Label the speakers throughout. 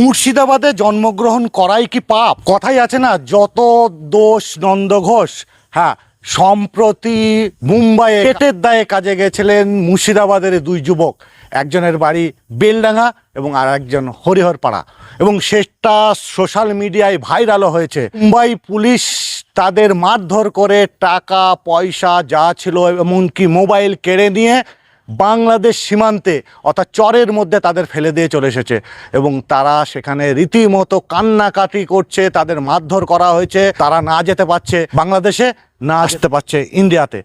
Speaker 1: মুর্শিদাবাদে জন্মগ্রহণ করাই কি পাপ? কথাই আছে না, যত দোষ নন্দ ঘোষ হ্যাঁ সম্প্রতি মুম্বাইয়ে পেটের দায়ে কাজে গেছিলেন মুর্শিদাবাদের দুই যুবক, একজনের বাড়ি বেলডাঙ্গা এবং আর একজন হরিহরপাড়া। এবং সেটা সোশ্যাল মিডিয়ায় ভাইরালও হয়েছে। মুম্বাই পুলিশ তাদের মারধর করে টাকা, পয়সা যা ছিল, এমনকি মোবাইল কেড়ে নিয়ে বাংলাদেশ সীমান্তে, অর্থাৎ চরের মধ্যে তাদের ফেলে দিয়ে চলে এসেছে। এবং তারা সেখানে রীতিমতো কান্নাকাটি করছে, তাদের মারধর করা হয়েছে। তারা না যেতে পারছে বাংলাদেশে, না আসতে পারছে ইন্ডিয়াতে।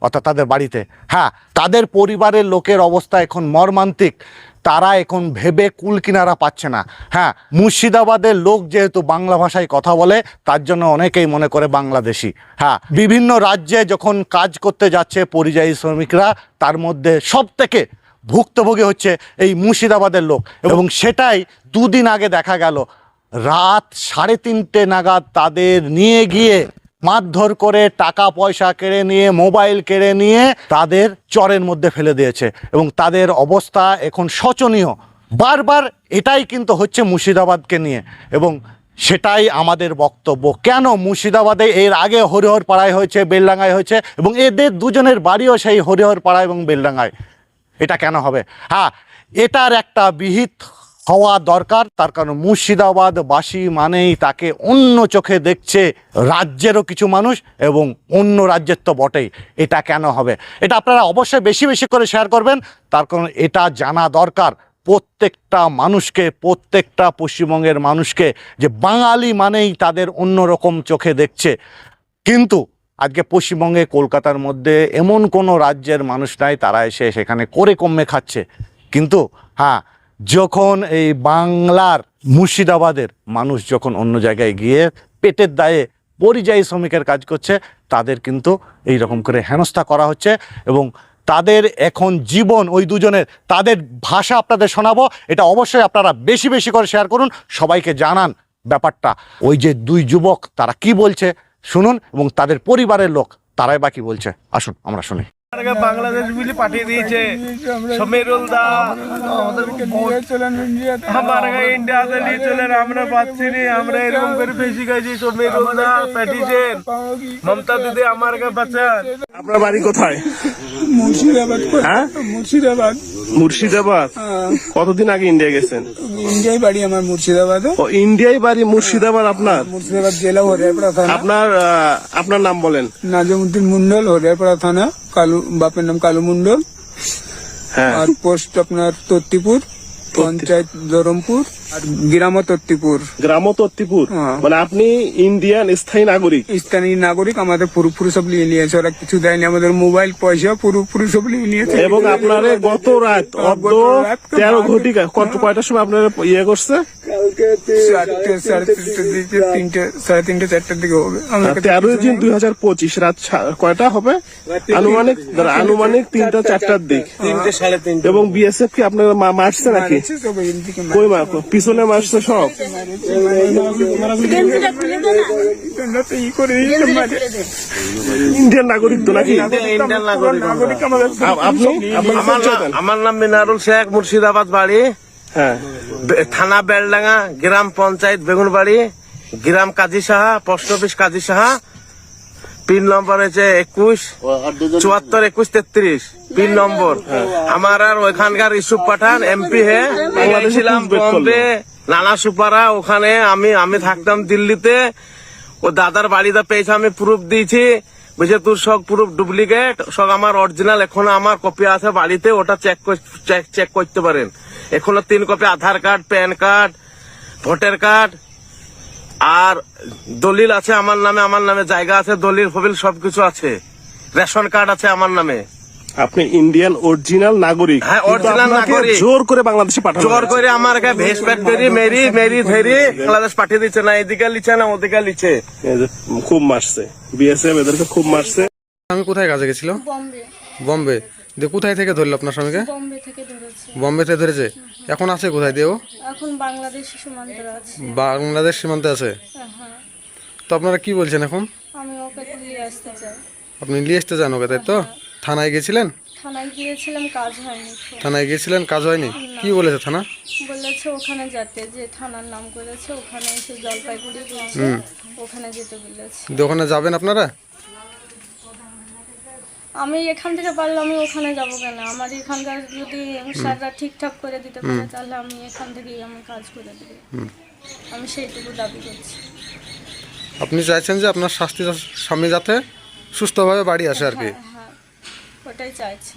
Speaker 1: অর্থাৎ তাদের বাড়িতে। হ্যাঁ তাদের পরিবারের লোকের অবস্থা এখন মর্মান্তিক। তারা এখন ভেবে কুল কিনারা পাচ্ছে না। হ্যাঁ মুর্শিদাবাদের লোক যেহেতু বাংলা ভাষায় কথা বলে, তার জন্য অনেকেই মনে করে বাংলাদেশি। হ্যাঁ বিভিন্ন রাজ্যে যখন কাজ করতে যাচ্ছে পরিযায়ী শ্রমিকরা, তার মধ্যে সব থেকে ভুক্তভোগী হচ্ছে এই মুর্শিদাবাদের লোক। এবং সেটাই দুদিন আগে দেখা গেল। রাত সাড়ে তিনটে নাগাদ তাদের নিয়ে গিয়ে মারধর করে টাকা পয়সা কেড়ে নিয়ে, মোবাইল কেড়ে নিয়ে তাদের চরের মধ্যে ফেলে দিয়েছে এবং তাদের অবস্থা এখন শোচনীয়। বারবার এটাই কিন্তু হচ্ছে মুর্শিদাবাদকে নিয়ে এবং সেটাই আমাদের বক্তব্য। কেন মুর্শিদাবাদে এর আগে হরিহর পাড়ায় হয়েছে, বেলডাঙ্গায় হয়েছে এবং এদের দুজনের বাড়িও সেই হরিহর পাড়া এবং বেলডাঙ্গায়? এটা কেন হবে? হ্যাঁ এটার একটা বিহিত হওয়া দরকার, তার কারণ মুর্শিদাবাদবাসী মানেই তাকে অন্য চোখে দেখছে রাজ্যেরও কিছু মানুষ এবং অন্য রাজ্যের তো বটেই। এটা কেন হবে? এটা আপনারা অবশ্যই বেশি বেশি করে শেয়ার করবেন। তার কারণ এটা জানা দরকার। প্রত্যেকটা মানুষকে, প্রত্যেকটা পশ্চিমবঙ্গের মানুষকে যে বাঙালি মানেই তাদের অন্য রকম চোখে দেখছে। কিন্তু আজকে পশ্চিমবঙ্গে, কলকাতার মধ্যে এমন কোনো রাজ্যের মানুষ নাই, তারা এসে সেখানে করে কমে খাচ্ছে। কিন্তু হ্যাঁ যখন এই বাংলার মুর্শিদাবাদের মানুষ যখন অন্য জায়গায় গিয়ে পেটের দায়ে পরিযায়ী শ্রমিকের কাজ করছে, তাদের কিন্তু এই রকম করে হেনস্থা করা হচ্ছে এবং তাদের এখন জীবন ওই দুজনের, তাদের ভাষা আপনাদের শোনাবো, এটা অবশ্যই আপনারা বেশি বেশি করে শেয়ার করুন, সবাইকে জানান ব্যাপারটা। ওই যে দুই যুবক, তারা কি বলছে? শুনুন এবং তাদের পরিবারের লোক, তারাই বা কি বলছে? আসুন, আমরা শুনি।
Speaker 2: বাংলাদেশ মিলে পাঠিয়ে দিয়েছে। সমীরুল দা আমার ইন্ডিয়াতে নিয়ে চলেন আমরা পাচ্ছি নি আমরা এরকম করে ফেসে গেছি সমীরুল দা পাঠিয়েছেন মমতা দিদি আমার কাছে বাচ্চা
Speaker 3: আপনার বাড়ি কোথায়?
Speaker 4: মুর্শিদাবাদ।
Speaker 3: হ্যাঁ?
Speaker 4: মুর্শিদাবাদ।
Speaker 3: মুর্শিদাবাদ? কতদিন আগে ইন্ডিয়া গেছেন?
Speaker 4: ইন্ডিয়ায় বাড়ি আমার মুর্শিদাবাদে।
Speaker 3: ও ইন্ডিয়ায় বাড়ি মুর্শিদাবাদ আপনার?
Speaker 4: মুর্শিদাবাদ জেলা হরিয়ারপাড়া থানা।
Speaker 3: আপনার আপনার নাম বলেন।
Speaker 4: নাজমুদ্দিন মন্ডল হরিয়ারপাড়া থানা কালু বাপের নাম কালু মন্ডল।
Speaker 3: হ্যাঁ।
Speaker 4: আর পোস্ট আপনার তত্তিপুর পঞ্চায়েত ধরমপুর। গ্রাম তত্তিপুর
Speaker 3: গ্রাম তত্তিপুর
Speaker 4: হ্যাঁ।
Speaker 3: মানে আপনি ইন্ডিয়ান স্থায়ী নাগরিক?
Speaker 4: স্থানীয় নাগরিক আমাদের পুরোপুরি সব নিয়ে নিয়েছে। ওরা কিছু দেয়নি আমাদের মোবাইল পয়সা পুরোপুরি সব নিয়ে নিয়েছে।
Speaker 3: এবং আপনার গত রাত অর্ধ তেরো ঘটিকা কত কয়টার সময় আপনার ইয়ে করছে?
Speaker 4: চারটে সাড়ে তিনটে সাড়ে চারটের দিকে হবে। আমার কাছে
Speaker 3: তেরোই জুন দুই হাজার পঁচিশ রাত সা- কয়টা হবে? আনুমানিক আনুমানিক তিনটা চারটার দিক।
Speaker 2: তিনটে সাড়ে
Speaker 3: এবং বিএসএফ কি আপনার মারছে নাকি কই পিছনে মারছে সব। ইন্ডিয়ান নাগরিক তো নাকি?
Speaker 2: আমার নাম- মিনারুল শেখ মুর্শিদাবাদ বাড়ি।
Speaker 3: হ্যাঁ।
Speaker 2: থানা বেলডাঙ্গা গ্রাম পঞ্চায়েত বেগুনবাড়ি গ্রাম Kazi Saha post office Kazi Saha. Pin number হয়েছে একুশ চুয়াত্তর একুশ তেত্রিশ পিন নম্বর। আমার আর ওইখানকার ইসুফ পাঠান এমপি হে। ছিলাম
Speaker 3: পুলিশ বের করল।
Speaker 2: বম্বে নানা সুপারা ওখানে আমি আমি থাকতাম দিল্লিতে। ও দাদার বাড়িতে পেয়েছে আমি প্রুফ দিয়েছি। বুঝে তোর সব প্রুফ ডুপ্লিকেট সব আমার অরিজিনাল এখনও আমার কপি আছে বাড়িতে ওটা চেক চেক চেক করতে পারেন। এখনও তিন copy Aadhaar card PAN card voter card আর দলিল আছে আমার নামে আমার নামে জায়গা আছে দলিল ফবিল সবকিছু আছে। রেশন কার্ড আছে আমার নামে।
Speaker 3: আপনি ইন্ডিয়ান অরিজিনাল নাগরিক।
Speaker 2: হ্যাঁ,
Speaker 3: আপনাকে
Speaker 2: নাগরিক।
Speaker 3: জোর করে বাংলাদেশে পাঠানো
Speaker 2: জোর করে আমার কাছে ভেস ফ্যাক্টরি মেরি মেরি ধেরি বাংলাদেশ পাঠিয়ে দিচ্ছে না এদিকে লিছে না ওদিকে লিছে
Speaker 3: খুব মারছে। বিএসএফ এদেরকে খুব মারছে।
Speaker 5: আমি কোথায় কাজে গেছিল
Speaker 6: বম্বে।
Speaker 5: বম্বে। দিয়ে কোথায় থেকে ধরলো আপনার স্বামীকে?
Speaker 6: বম্বে থেকে ধরেছে।
Speaker 5: বম্বে থেকে ধরেছে এখন আছে কোথায়? দিয়ে ও
Speaker 6: এখন বাংলাদেশ সীমান্তে আছে।
Speaker 5: বাংলাদেশ সীমান্তে আছে?
Speaker 6: হ্যাঁ
Speaker 5: তো আপনারা কি বলছেন এখন?
Speaker 6: আমি ওকে নিয়ে আসতে চাই।
Speaker 5: আপনি নিয়ে আসতে চান ওকে তাই তো? থানায় গেছিলেন
Speaker 6: থানায় গিয়েছিলাম কাজ হয়নি।
Speaker 5: থানায় গিয়েছিলেন কাজ হয়নি? কি বলেছে থানা?
Speaker 6: বলেছে ওখানে যেতে যে থানার নাম করেছে ওখানে এসে জলপাইগুড়ি ওখানে যেতে বলেছে।
Speaker 5: ওখানে যাবেন আপনারা?
Speaker 6: আমি এখান থেকে পারলে আমি ওখানে যাব কেন? আমার এখানকার যদি স্যাররা ঠিকঠাক করে দিতে পারে তাহলে আমি এখান থেকেই আমি কাজ করে দেবো। আমি সেইটুকু দাবি করছি।
Speaker 5: আপনি চাইছেন যে আপনার শাস্তি স্বামী যাতে সুস্থভাবে বাড়ি আসে আর কি?
Speaker 6: হ্যাঁ হ্যাঁ। ওটাই চাইছি।